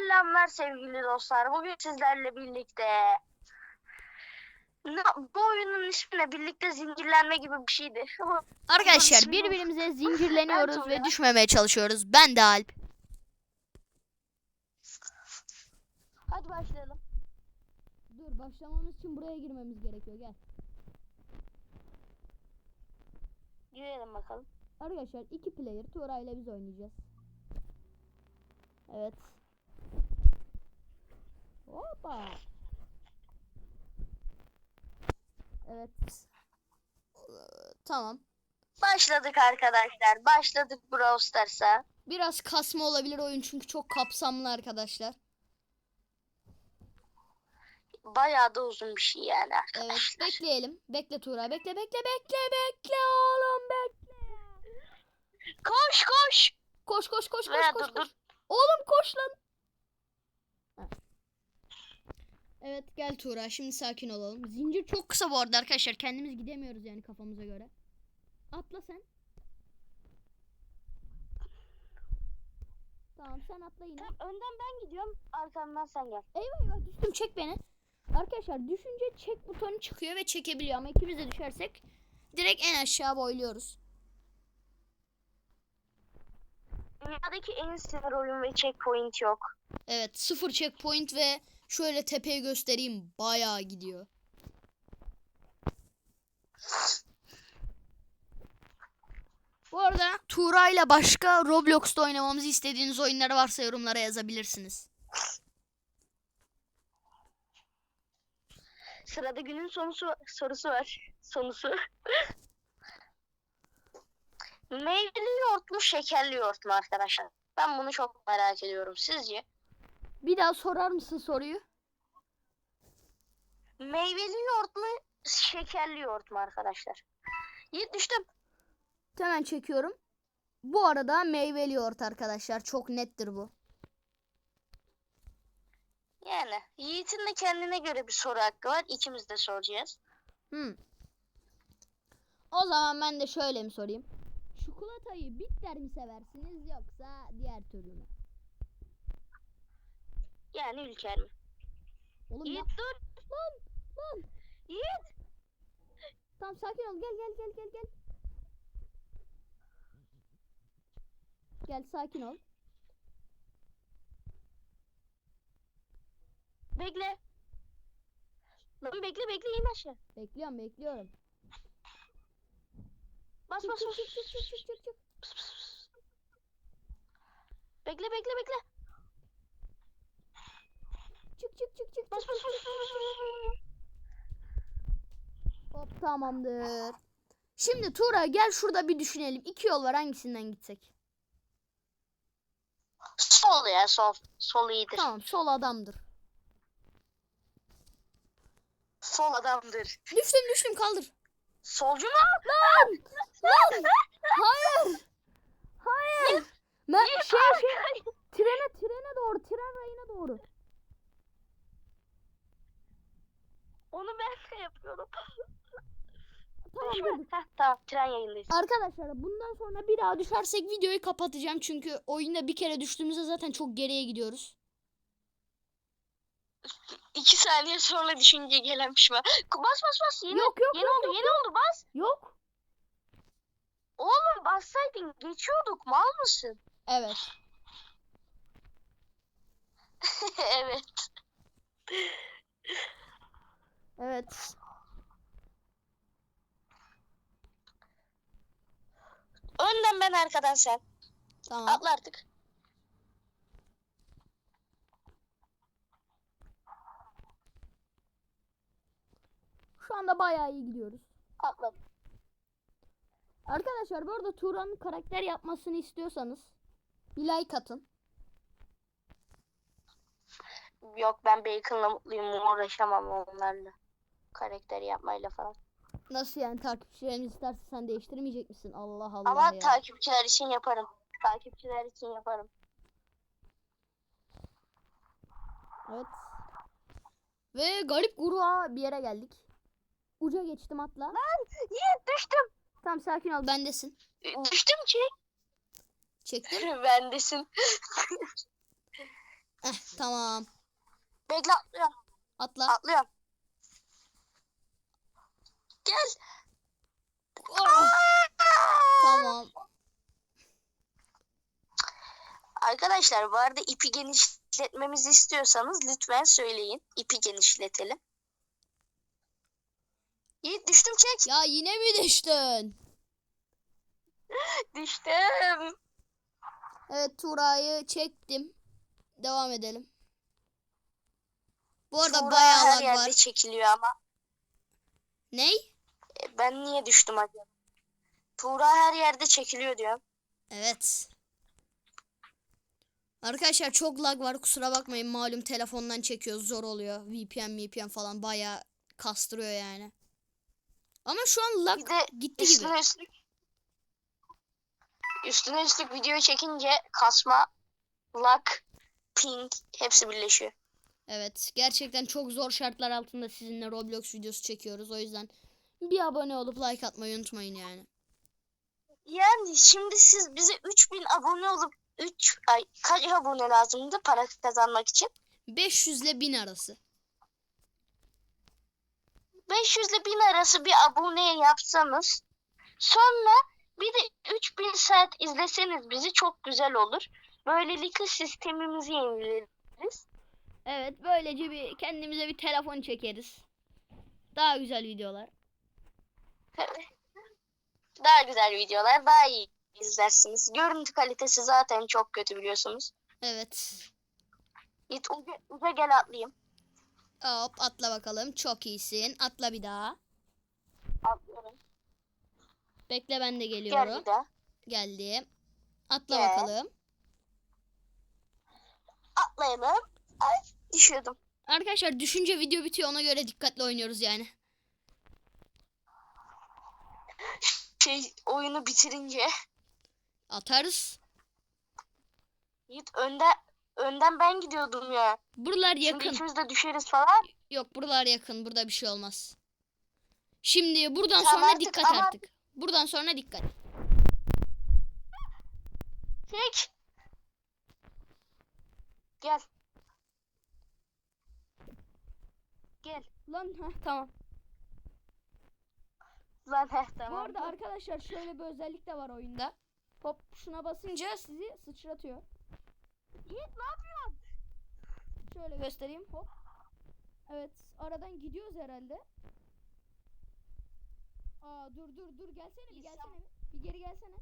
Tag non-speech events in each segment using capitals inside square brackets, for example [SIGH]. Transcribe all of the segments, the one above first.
Selamlar sevgili dostlar. Bugün sizlerle birlikte bu oyunun ismi ne? Birlikte zincirlenme gibi bir şeydi. [LAUGHS] Arkadaşlar birbirimize [LAUGHS] zincirleniyoruz ve düşmemeye çalışıyoruz. Ben de Alp. Hadi başlayalım. Dur başlamamız için buraya girmemiz gerekiyor gel. Girelim bakalım. Arkadaşlar iki player Tuğra ile biz oynayacağız. Evet. Hoppa. Evet. Tamam. Başladık arkadaşlar. Başladık Brawl Stars'a. Biraz kasma olabilir oyun çünkü çok kapsamlı arkadaşlar. Bayağı da uzun bir şey yani Evet arkadaşlar. bekleyelim. Bekle Tuğra bekle bekle bekle bekle oğlum bekle. Koş koş. Koş koş koş koş Veya koş. dur koş. dur. Oğlum koş lan. Ha. Evet gel Tuğra şimdi sakin olalım. Zincir çok kısa bu arada arkadaşlar. Kendimiz gidemiyoruz yani kafamıza göre. Atla sen. Tamam sen atla yine. Önden ben gidiyorum. Arkamdan sen gel. Eyvah eyvah düştüm çek beni. Arkadaşlar düşünce çek butonu çıkıyor ve çekebiliyor ama ikimiz de düşersek direkt en aşağı boyluyoruz. Dünyadaki en sinir oyun ve checkpoint yok. Evet sıfır checkpoint ve şöyle tepeyi göstereyim bayağı gidiyor. Bu arada Tuğra ile başka Roblox'ta oynamamızı istediğiniz oyunlar varsa yorumlara yazabilirsiniz. Sırada günün sorusu sorusu var. Sonusu. [LAUGHS] Meyveli yoğurt mu şekerli yoğurt mu arkadaşlar? Ben bunu çok merak ediyorum. Sizce? Bir daha sorar mısın soruyu? Meyveli yoğurt mu şekerli yoğurt mu arkadaşlar? Yiğit düştüm. Hemen çekiyorum. Bu arada meyveli yoğurt arkadaşlar. Çok nettir bu. Yani Yiğit'in de kendine göre bir soru hakkı var. İkimiz de soracağız. Hmm. O zaman ben de şöyle mi sorayım? Çikolatayı bitter mi seversiniz yoksa diğer türlü mü? Yani Ülker mi? Oğlum ya- Yiğit dur. Lan lan. Yiğit. Tamam sakin ol. Gel gel gel gel gel. Gel sakin ol. Bekle. Lan bekle bekle in aşağı. Bekliyorum bekliyorum. Bas bas bas. çık çık çık çık çık. Bekle bekle bekle. Çık çık çık çık Bas çık. bas bas bas bas. Hop tamamdır. Şimdi Tuğra gel şurada bir düşünelim. İki yol var hangisinden gitsek? Sol ya sol. Sol iyidir. Tamam sol adamdır. Sol adamdır. Düştüm düştüm kaldır. Solcu mu? Lan! Lan! Hayır! Hayır! Ben şey şey trene trene doğru tren rayına doğru. Onu ben de yapıyorum. [LAUGHS] Tamam Düşme. dur. Heh, tamam tren yayındayız. Arkadaşlar bundan sonra bir daha düşersek videoyu kapatacağım çünkü oyunda bir kere düştüğümüzde zaten çok geriye gidiyoruz. İki saniye sonra düşünce gelen pişman. Bas bas bas. Yeni, Yok yok yeni yok oldu yok. yeni oldu bas. Yok. Oğlum bassaydın geçiyorduk mal mısın? Evet. [LAUGHS] Evet. Önden ben arkadan sen. Tamam. Atla artık. Şu anda bayağı iyi gidiyoruz. Atla. Arkadaşlar bu arada Turan'ın karakter yapmasını istiyorsanız bir like atın. Yok ben Bacon'la mutluyum. Uğraşamam onlarla. Karakter yapmayla falan. Nasıl yani takipçilerin isterse sen değiştirmeyecek misin? Allah Allah Ama ya. takipçiler için yaparım. Takipçiler için yaparım. Evet. Ve garip gruğa bir yere geldik. Uca geçtim atla. Yiğit düştüm. Tamam sakin ol bendesin. Düştüm ki. Çektim. [LAUGHS] Bendesin. Eh tamam. Bekle atlıyorum. Atla. Atlıyorum. Gel. Oh, tamam. Arkadaşlar bu arada ipi genişletmemizi istiyorsanız lütfen söyleyin. İpi genişletelim. Yiğit düştüm çek. Ya yine mi düştün? [LAUGHS] Düştüm. Evet Turay'ı çektim. Devam edelim. Bu arada Tuğra bayağı lag var. çekiliyor ama Ney? e, ben niye düştüm acaba? Tuğra her yerde çekiliyor diyor. Evet. Arkadaşlar çok lag var kusura bakmayın malum telefondan çekiyoruz zor oluyor. VPN VPN falan bayağı kastırıyor yani. Ama şu an lag Bir de gitti gibi. üstüne üstlük üstüne üstlük video çekince kasma, lag, ping hepsi birleşiyor. Evet gerçekten çok zor şartlar altında sizinle Roblox videosu çekiyoruz. O yüzden bir abone olup like atmayı unutmayın yani. Yani şimdi siz bize 3000 abone olup 3 ay kaç abone lazımdı para kazanmak için? 500 ile 1000 arası. 500 ile 1000 arası bir abone yapsanız sonra bir de 3000 saat izleseniz bizi çok güzel olur. Böylelikle sistemimizi yenileriz. Evet böylece bir kendimize bir telefon çekeriz. Daha güzel videolar. [LAUGHS] Daha güzel videolar daha iyi izlersiniz. Görüntü kalitesi zaten çok kötü biliyorsunuz. Evet. Git uca, uca gel atlayayım. Hop atla bakalım. Çok iyisin. Atla bir daha. Atlıyorum. Bekle ben de Gel geliyorum. bir daha. Geldim. Atla Gel. bakalım. Atlayalım. Ay düşüyordum. Arkadaşlar düşünce video bitiyor ona göre dikkatli oynuyoruz yani. Şey oyunu bitirince Atarız. Git önde önden ben gidiyordum ya. Buralar Şimdi yakın. ikimiz de düşeriz falan. Yok buralar yakın. Burada bir şey olmaz. Şimdi buradan Tamam, sonra artık dikkat ama- artık. Buradan sonra dikkat. Çek. Gel. Gel. Lan ha tamam. Lan Bu tamam. arada arkadaşlar şöyle bir özellik de var oyunda. Hop şuna basınca sizi sıçratıyor. Yiğit ne yapıyorsun? Şöyle göstereyim. Hop. Evet aradan gidiyoruz herhalde. Aa dur dur dur gelsene bir gelsene bir. Bir geri gelsene.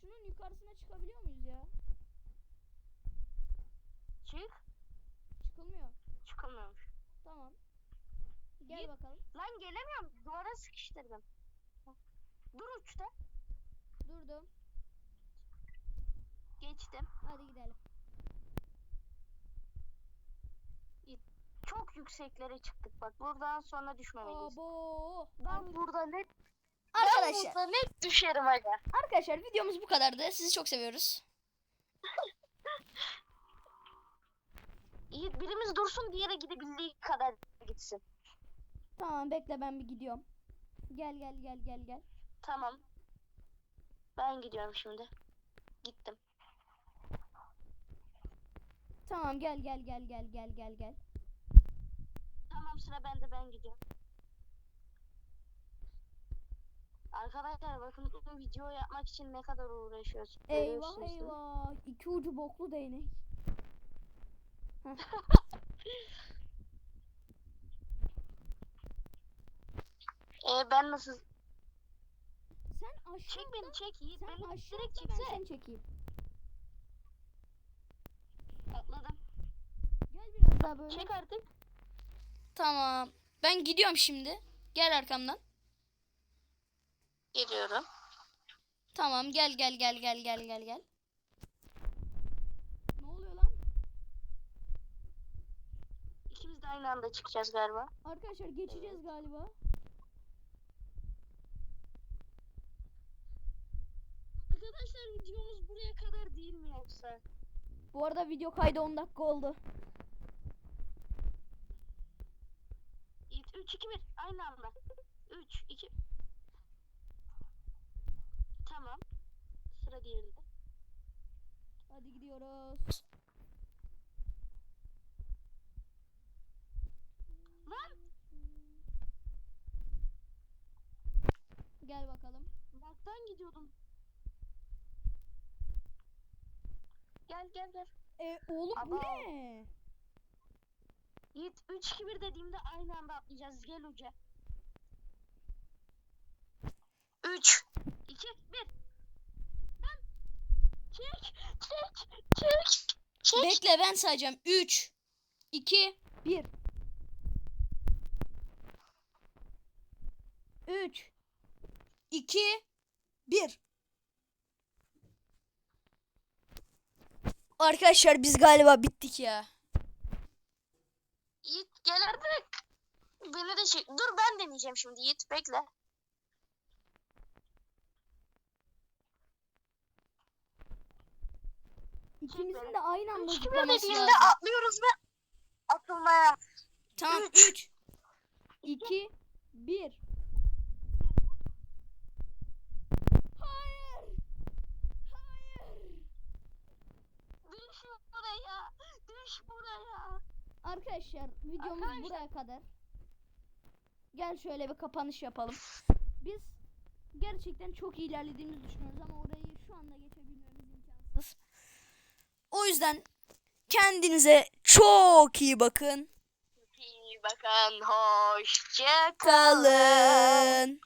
Şunun yukarısına çıkabiliyor muyuz ya? Çık. Çıkılmıyor. Çıkamıyormuş. Tamam. Gel Git. bakalım. Lan gelemiyorum. Duvara sıkıştırdım. Dur uçta. Durdum. Geçtim. Hadi gidelim. Çok yükseklere çıktık bak. Buradan sonra düşmemeliyiz. Abo. Ben burada net Arkadaşlar. ben burada net düşerim aga. Arkadaşlar videomuz bu kadardı. Sizi çok seviyoruz. [LAUGHS] Yiğit birimiz dursun diğeri gidebildiği kadar gitsin. Tamam bekle ben bir gidiyorum. Gel gel gel gel gel. Tamam. Ben gidiyorum şimdi. Gittim. Tamam gel gel gel gel gel gel gel. Tamam sıra bende ben gidiyorum. Arkadaşlar bakın bu video yapmak için ne kadar uğraşıyoruz. Eyvah eyvah. İki ucu boklu değnek. [LAUGHS] [LAUGHS] Ee, ben nasıl? Sen aşağı Çek beni çek Yiğit. sen Beni aşağı direkt atla, ben çekse. seni çekeyim. Atladım. Gel biraz daha böyle. Çek artık. Tamam. Ben gidiyorum şimdi. Gel arkamdan. Geliyorum. Tamam gel gel gel gel gel gel gel. Ne oluyor lan? İkimiz de aynı anda çıkacağız galiba. Arkadaşlar geçeceğiz galiba. Arkadaşlar videomuz buraya kadar değil mi yoksa? Bu arada video kaydı 10 dakika oldu. Yiğit 3 2 1 aynı anda. 3 2 Tamam. Sıra diğerinde. Hadi gidiyoruz. Lan Gel bakalım. baktan gidiyordum. Gel gel gel. E oğlum bu Aba. ne? Yiğit 3 2 1 dediğimde aynı anda atlayacağız. Gel hoca. 3 2 1 Lan çek çek çek çek. Bekle ben sayacağım. 3 2 1 3 2 1 Arkadaşlar biz galiba bittik ya. Yiğit gel artık. Beni de çek. Dur ben deneyeceğim şimdi Yiğit bekle. İkimizin de aynı anda 3 2 1 zıplaması lazım. atlıyoruz ve atılmaya. Tamam Üç. 3 2 1 Hayır. Hayır. Düş buraya. Düş buraya. Arkadaşlar videomuz Arkadaşlar- buraya kadar. Gel şöyle bir kapanış yapalım. Biz gerçekten çok iyi ilerlediğimizi düşünüyoruz ama orayı şu anda geçebilmemiz imkansız. O yüzden kendinize çok iyi bakın. İyi bakın. Hoşça Kalın.